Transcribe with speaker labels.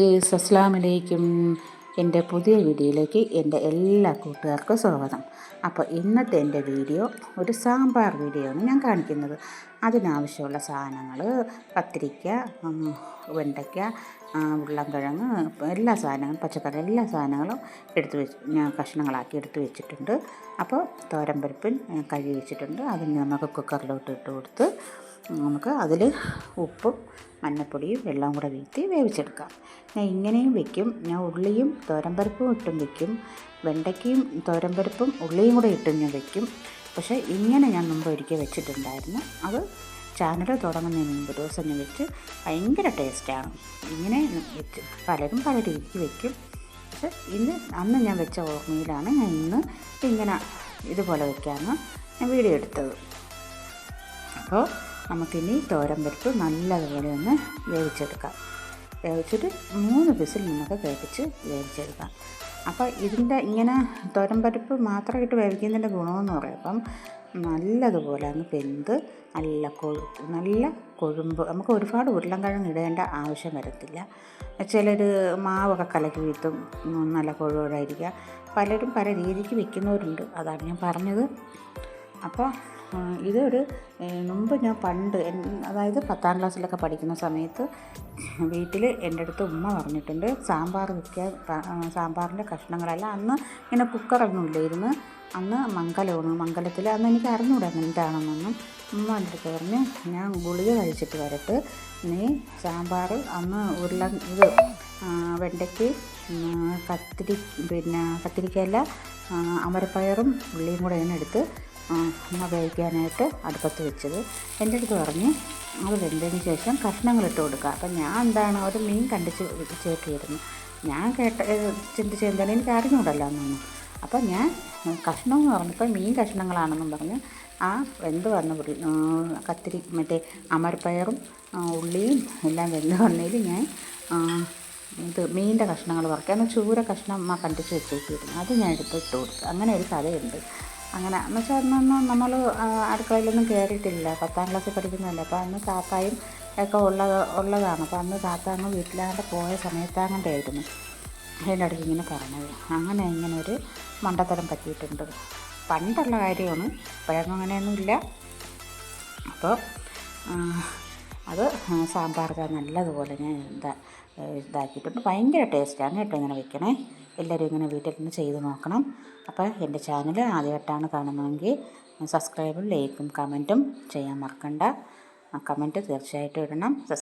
Speaker 1: Guys അസ്സാം വലൈക്കും എന്റെ പുതിയ വീഡിയോയിലേക്ക് എന്റെ എല്ലാ കൂട്ടുകാർക്കും സ്വാഗതം. അപ്പോൾ ഇന്നത്തെ എന്റെ വീഡിയോ ഒരു സാമ്പാർ വീഡിയോ ആണ് ഞാൻ കാണിക്കുന്നത്. അതിനാവശ്യമുള്ള സാധനങ്ങൾ കത്തിരിക്ക വെണ്ടയ്ക്ക ഉരുളൻകിഴങ്ങ് എല്ലാ സാധനങ്ങളും പച്ചക്കറി എല്ലാ സാധനങ്ങളും എടുത്ത് വെച്ച് ഞാൻ കഷ്ണങ്ങളാക്കി എടുത്ത് വെച്ചിട്ടുണ്ട്. അപ്പോൾ തോരമ്പരിപ്പൻ കഴുകി വെച്ചിട്ടുണ്ട്. അതിന് നമുക്ക് കുക്കറിലോട്ട് ഇട്ട് കൊടുത്ത് നമുക്ക് അതിൽ ഉപ്പും മഞ്ഞൾപ്പൊടിയും എല്ലാം കൂടെ വീഴ്ത്തി വേവിച്ചെടുക്കാം. ഞാൻ ഇങ്ങനെയും വെക്കും. ഞാൻ ഉള്ളിയും തോരമ്പരിപ്പും ഇട്ടും വെക്കും. വെണ്ടയ്ക്കയും തോരമ്പരിപ്പും ഉള്ളിയും കൂടെ ഇട്ടും ഞാൻ വെക്കും. പക്ഷേ ഇങ്ങനെ ഞാൻ മുമ്പ് ഒരിക്കൽ വെച്ചിട്ടുണ്ടായിരുന്നു. അത് ചാനൽ തുടങ്ങുന്നതിന് മുമ്പ് ദിവസം ഞാൻ വെച്ച് ഭയങ്കര ടേസ്റ്റാണ്. ഇങ്ങനെ വെച്ച് പലരും പല രീതിക്ക് വെക്കും. പക്ഷെ ഇന്ന് അന്ന് ഞാൻ വെച്ച ഓർമ്മയിലാണ് ഞാൻ ഇന്ന് ഇങ്ങനെ ഇതുപോലെ വെക്കാമെന്ന് ഞാൻ വീഡിയോ എടുത്തത്. അപ്പോൾ നമുക്കിനി തോരൻ പരിപ്പ് നല്ലതുപോലെ ഒന്ന് വേവിച്ചെടുക്കാം. വേവിച്ചിട്ട് മൂന്ന് വിസിൽ നമുക്ക് കേൾപ്പിച്ച് വേവിച്ചെടുക്കാം. അപ്പോൾ ഇതിന്റെ ഇങ്ങനെ തോരൻ പരിപ്പ് മാത്രമായിട്ട് വേവിക്കുന്നതിന്റെ ഗുണമെന്ന് പറയുമ്പം നല്ലതുപോലെ അങ്ങ് പെന്ത് നല്ല കൊഴു നല്ല കൊഴുമ്പ് നമുക്ക് ഒരുപാട് ഉരുളൻകിഴങ്ങ് ഇടേണ്ട ആവശ്യം വരത്തില്ല. ചിലർ മാവൊക്കെ കലക്കി വീത്തും നല്ല കൊഴുവോടായിരിക്കുക പലരും പല രീതിക്ക് വെക്കുന്നവരുണ്ട് അതാണ് ഞാൻ പറഞ്ഞത്. അപ്പോൾ ഇതൊരു മുമ്പ് ഞാൻ പണ്ട് അതായത് പത്താം ക്ലാസ്സിലൊക്കെ പഠിക്കുന്ന സമയത്ത് വീട്ടിൽ എന്റെ അടുത്ത് ഉമ്മ പറഞ്ഞിട്ടുണ്ട് സാമ്പാർ വെക്കാൻ സാമ്പാറിന്റെ കഷ്ണങ്ങളല്ല അന്ന് ഇങ്ങനെ കുക്കറൊന്നും ഇല്ലായിരുന്നു അന്ന് മംഗലമാണ് മംഗലത്തിൽ അന്ന് എനിക്ക് അറിഞ്ഞൂടാ എന്താണെന്നൊന്നും ഉമ്മ എന്റെ അടുത്ത് പറഞ്ഞ് ഞാൻ ഗുളിക കഴിച്ചിട്ട് വരട്ട് നീ സാമ്പാർ അന്ന് ഉരുള ഇത് വെണ്ടയ്ക്ക് കത്തിരി പിന്നെ കത്തിരിക്കയല്ല അമരപ്പയറും ഉള്ളിയും കൂടെ എടുത്ത് ഉമ്മ വേവിക്കാനായിട്ട് അടുപ്പത്ത് വെച്ചത്. എന്റെ അടുത്ത് പറഞ്ഞ് അത് വെന്തതിന് ശേഷം കഷ്ണങ്ങളിട്ട് കൊടുക്കുക. അപ്പം ഞാൻ എന്താണ് ഒരു മീൻ കണ്ടിച്ച് ചേർത്തിയിരുന്നു ഞാൻ കേട്ട ചിന്തിച്ച് എന്താണ് എനിക്ക് അറിഞ്ഞൂടല്ലോ എന്നൊന്നും അപ്പം ഞാൻ കഷ്ണം എന്ന് പറഞ്ഞപ്പോൾ മീൻ കഷ്ണങ്ങളാണെന്നും പറഞ്ഞ് ആ വെന്ത് വന്ന കത്തിരി മറ്റേ അമരപ്പയറും ഉള്ളിയും എല്ലാം വെന്ത് വന്നതിൽ ഞാൻ ഇത് മീനിന്റെ കഷ്ണങ്ങൾ പറിക്കാൻ ചൂര കഷ്ണം അമ്മ കണ്ടിച്ച് വെച്ചേക്കിയിരുന്നു അത് ഞാൻ എടുത്ത് ഇട്ട് കൊടുത്തു. അങ്ങനെ ഒരു കഥയുണ്ട്. അങ്ങനെ. എന്ന് വെച്ചാൽ അന്നൊന്നും നമ്മൾ അടുക്കളയിലൊന്നും കയറിയിട്ടില്ല പത്താം ക്ലാസ്സിൽ പഠിക്കുന്നതല്ലേ. അപ്പോൾ അന്ന് താത്തായും ഒക്കെ ഉള്ളത് ഉള്ളതാണ്. അപ്പോൾ അന്ന് താത്ത അങ്ങ് വീട്ടിലാണ്ട് പോയ സമയത്താകണ്ടായിരുന്നു. അതിന്റെ അടുത്ത് ഇങ്ങനെ പറഞ്ഞത്. അങ്ങനെ ഇങ്ങനെ ഒരു മണ്ടത്തരം പറ്റിയിട്ടുണ്ട്. പണ്ടുള്ള കാര്യമാണ്. ഇപ്പോഴൊന്നും അങ്ങനെയൊന്നുമില്ല. അപ്പോൾ അത് സാമ്പാറൊക്കെ നല്ലതുപോലെ ഞാൻ എന്താ ഇതാക്കിയിട്ടുണ്ട് ഭയങ്കര ടേസ്റ്റാണ് കേട്ടോ ഇങ്ങനെ വെക്കണേ. എല്ലാവരും ഇങ്ങനെ വീട്ടിൽ നിന്ന് ചെയ്ത് നോക്കണം. അപ്പോൾ എന്റെ ചാനൽ ആദ്യമായിട്ടാണ് കാണുന്നതെങ്കിൽ സബ്സ്ക്രൈബും ലൈക്കും കമന്റും ചെയ്യാൻ മറക്കണ്ട. കമന്റ് തീർച്ചയായിട്ടും ഇടണം.